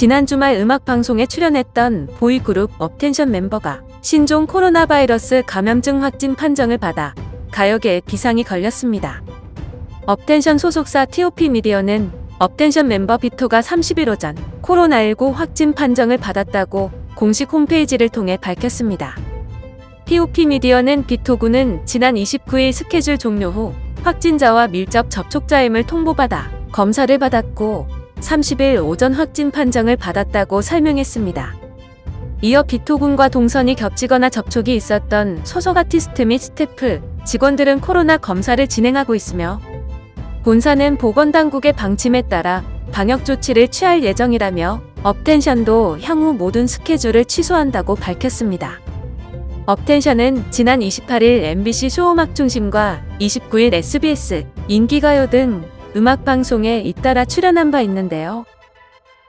지난 주말 음악 방송에 출연했던 보이그룹 업텐션 멤버가 신종 코로나 바이러스 감염증 확진 판정을 받아 가요계에 비상이 걸렸습니다. 업텐션 소속사 TOP 미디어는 업텐션 멤버 비토가 30일 오전 코로나19 확진 판정을 받았다고 공식 홈페이지를 통해 밝혔습니다. TOP 미디어는 비토군은 지난 29일 스케줄 종료 후 확진자와 밀접 접촉자임을 통보받아 검사를 받았고 30일 오전 확진 판정을 받았다고 설명했습니다. 이어 비토군과 동선이 겹치거나 접촉이 있었던 소속 아티스트 및 스태프, 직원들은 코로나 검사를 진행하고 있으며 본사는 보건당국의 방침에 따라 방역 조치를 취할 예정이라며 업텐션도 향후 모든 스케줄을 취소한다고 밝혔습니다. 업텐션은 지난 28일 MBC 쇼음악 중심과 29일 SBS, 인기가요 등 음악 방송에 잇따라 출연한 바 있는데요.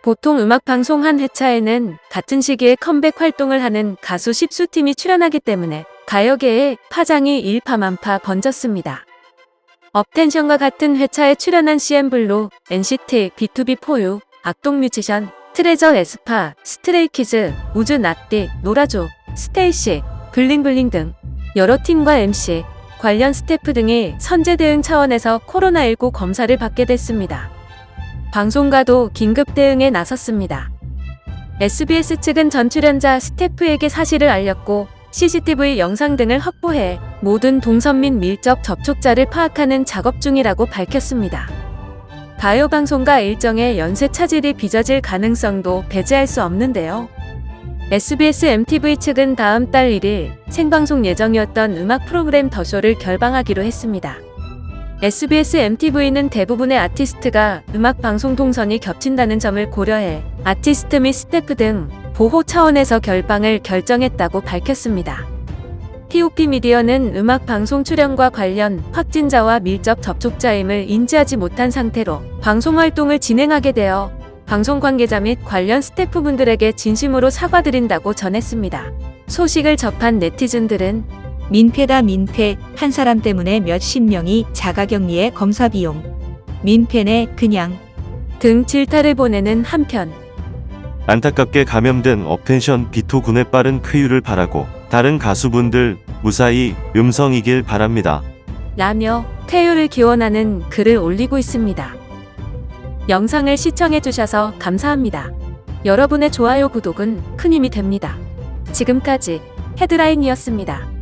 보통 음악 방송 한 회차에는 같은 시기에 컴백 활동을 하는 가수 10수팀이 출연하기 때문에 가요계에 파장이 일파만파 번졌습니다. 업텐션과 같은 회차에 출연한 CN블루, NCT, B2B4U, 악동뮤지션, 트레저 에스파, 스트레이키즈, 우주 나띠, 노라조, 스테이시, 블링블링 등 여러 팀과 MC, 관련 스태프 등이 선제 대응 차원에서 코로나19 검사를 받게 됐습니다. 방송가도 긴급 대응에 나섰습니다. SBS 측은 전 출연자 스태프에게 사실을 알렸고 CCTV 영상 등을 확보해 모든 동선 및 밀접 접촉자를 파악하는 작업 중이라고 밝혔습니다. 가요 방송가 일정의 연쇄 차질이 빚어질 가능성도 배제할 수 없는데요. SBS MTV 측은 다음 달 1일 생방송 예정이었던 음악 프로그램 더쇼를 결방하기로 했습니다. SBS MTV는 대부분의 아티스트가 음악 방송 동선이 겹친다는 점을 고려해 아티스트 및 스태프 등 보호 차원에서 결방을 결정했다고 밝혔습니다. TOP 미디어는 음악 방송 출연과 관련 확진자와 밀접 접촉자임을 인지하지 못한 상태로 방송 활동을 진행하게 되어 방송 관계자 및 관련 스태프분들에게 진심으로 사과드린다고 전했습니다. 소식을 접한 네티즌들은 민폐다 민폐 한 사람 때문에 몇십 명이 자가격리에 검사 비용 민폐네 그냥 등 질타를 보내는 한편 안타깝게 감염된 업텐션 비토 군의 빠른 쾌유를 바라고 다른 가수분들 무사히 음성이길 바랍니다. 라며 퇴유를 기원하는 글을 올리고 있습니다. 영상을 시청해주셔서 감사합니다. 여러분의 좋아요, 구독은 큰 힘이 됩니다. 지금까지 헤드라인이었습니다.